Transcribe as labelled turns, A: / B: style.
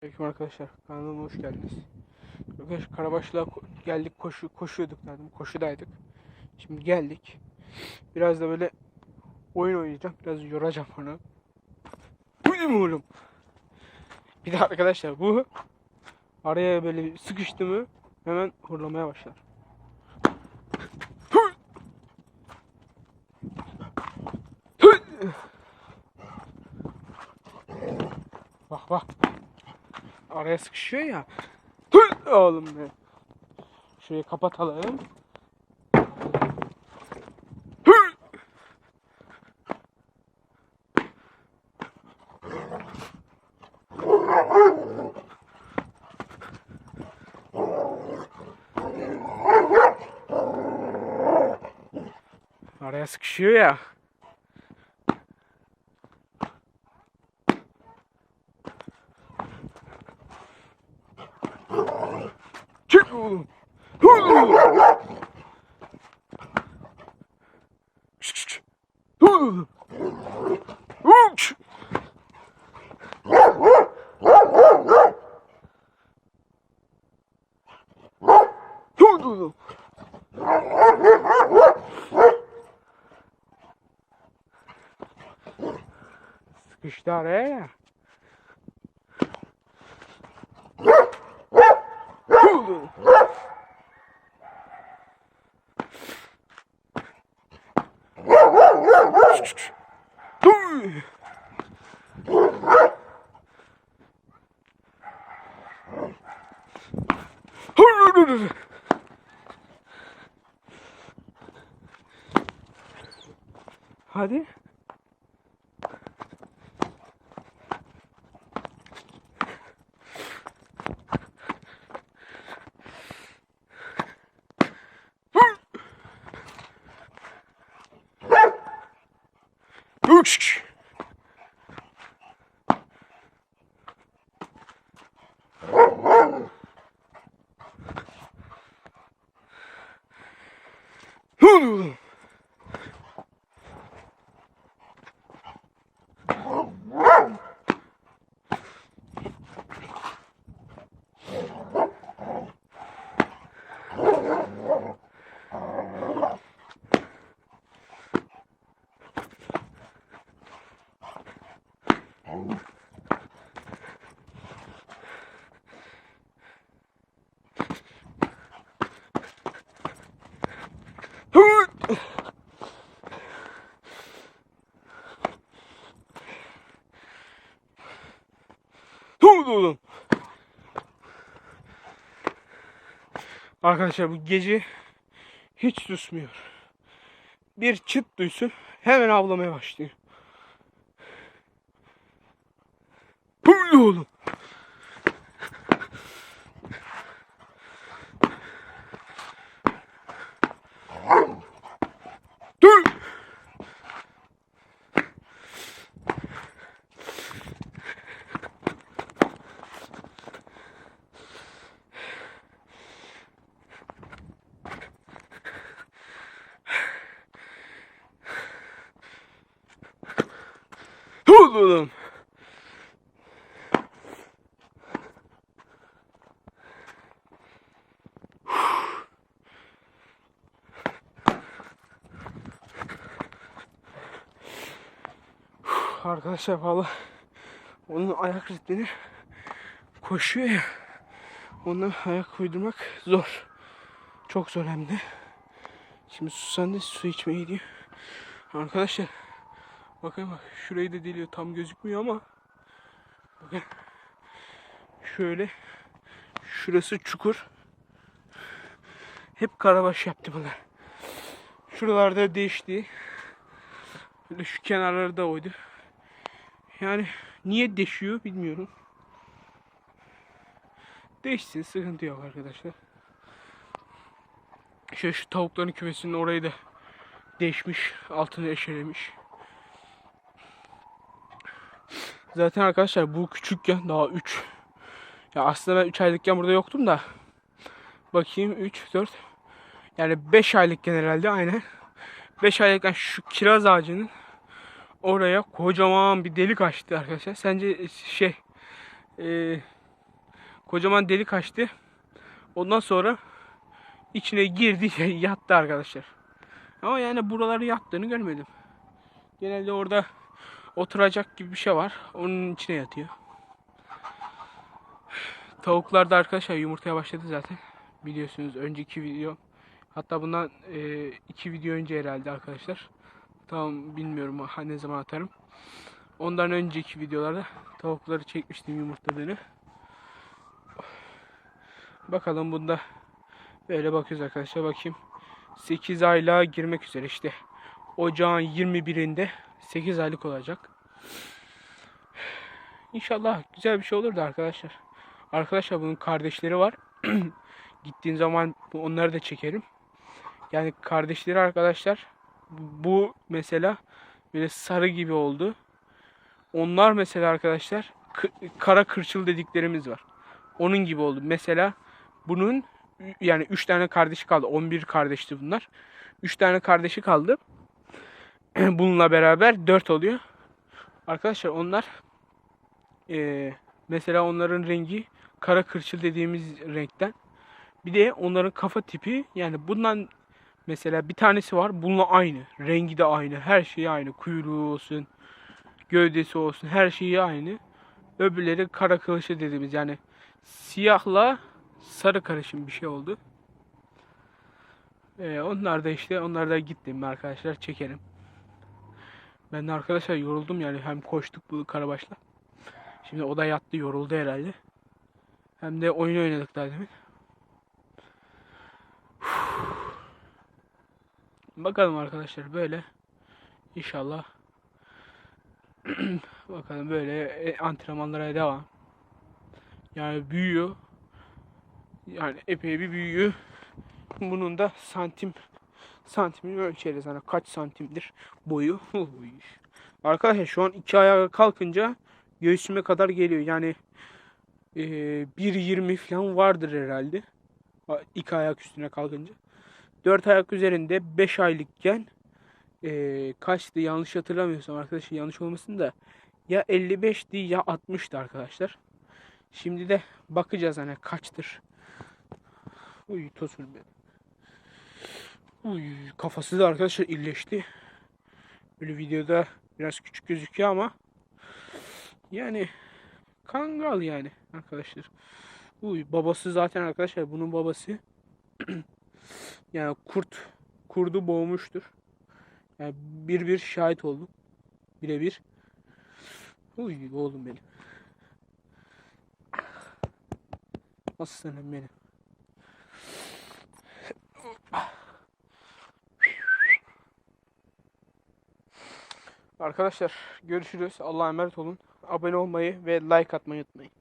A: Selamünaleyküm arkadaşlar. Kanalıma hoş geldiniz. Arkadaşlar Karabaşlığa ko- geldik koşu koşuyorduk dedim. Koşudaydık. Şimdi geldik. Biraz da böyle oyun oynayacağım. Biraz yoracağım onu. Bu ne oğlum? Bir de arkadaşlar bu araya böyle sıkıştı mı hemen horlamaya başlar. Bak bak. Araya sıkışıyor ya. Oğlum be. Şurayı kapatalım. Araya sıkışıyor ya. Sıkıştı araya ya. Hı oğlum. Dur. Hadi. Uç. Arkadaşlar bu gece hiç susmuyor. Bir çıt duysun hemen avlamaya başlıyor. Hı oğlum. Oğlum. Arkadaşlar valla onun ayak ritmini koşuyor ya. Ondan ayak uydurmak zor. Çok zor hem de. Şimdi susandı su içmeye gidiyor. Arkadaşlar bakın bak şurayı da deliyor tam gözükmüyor ama bakın şöyle şurası çukur. Hep karabaş yaptı bunlar. Şuralarda değişti. Böyle şu kenarları da oydu. Yani niye deşiyor bilmiyorum. Değişsin sıkıntı yok arkadaşlar. Şöyle şu tavukların kümesinin orayı da değişmiş. Altını eşelemiş. Zaten arkadaşlar bu küçükken daha 3. Ya aslında ben 3 aylıkken burada yoktum da. Bakayım 3, 4. Yani 5 aylıkken herhalde aynen. 5 aylıkken şu kiraz ağacının oraya kocaman bir delik açtı arkadaşlar. Sence şey e, kocaman delik açtı. Ondan sonra içine girdi yattı arkadaşlar. Ama yani buraları yattığını görmedim. Genelde orada oturacak gibi bir şey var. Onun içine yatıyor. Tavuklar da arkadaşlar yumurtaya başladı zaten. Biliyorsunuz önceki video. Hatta bundan e, iki video önce herhalde arkadaşlar. Tam bilmiyorum ha, ne zaman atarım. Ondan önceki videolarda tavukları çekmiştim yumurtladığını. Bakalım bunda böyle bakıyoruz arkadaşlar. Bakayım. 8 aylığa girmek üzere işte. Ocağın 21'inde 8 aylık olacak. İnşallah güzel bir şey olur da arkadaşlar. Arkadaşlar bunun kardeşleri var. Gittiğim zaman onları da çekerim. Yani kardeşleri arkadaşlar bu mesela böyle sarı gibi oldu. Onlar mesela arkadaşlar kara kırçıl dediklerimiz var. Onun gibi oldu. Mesela bunun yani 3 tane kardeşi kaldı. 11 kardeşti bunlar. 3 tane kardeşi kaldı. Bununla beraber 4 oluyor. Arkadaşlar onlar eee, mesela onların rengi kara kırçıl dediğimiz renkten. Bir de onların kafa tipi yani bundan mesela bir tanesi var bununla aynı. Rengi de aynı. Her şeyi aynı. Kuyruğu olsun, gövdesi olsun her şeyi aynı. Öbürleri kara kılıçlı dediğimiz yani siyahla sarı karışım bir şey oldu. Ee, onlar da işte onlar da gittim arkadaşlar çekelim. Ben de arkadaşlar yoruldum yani hem koştuk bu karabaşla. Şimdi o da yattı yoruldu herhalde. Hem de oyun oynadık daha demin. Bakalım arkadaşlar böyle. İnşallah. Bakalım böyle e, antrenmanlara devam. Yani büyüyor. Yani epey bir büyüyor. Bunun da santim santimini ölçeriz. Hani kaç santimdir boyu. Arkadaşlar şu an iki ayağa kalkınca göğsüme kadar geliyor. Yani e, 1.20 falan vardır herhalde. Ha, İki ayak üstüne kalkınca. Dört ayak üzerinde 5 aylıkken e, kaçtı yanlış hatırlamıyorsam arkadaşlar yanlış olmasın da ya 55'ti ya 60'tı arkadaşlar. Şimdi de bakacağız hani kaçtır. Uy tosun be. Uy kafası da arkadaşlar illeşti. Böyle videoda biraz küçük gözüküyor ama yani kangal yani arkadaşlar. Uy babası zaten arkadaşlar bunun babası yani kurt kurdu boğmuştur. Yani bir bir şahit oldum. Birebir. Uy oğlum benim. Aslanım benim. Arkadaşlar görüşürüz. Allah'a emanet olun. Abone olmayı ve like atmayı unutmayın.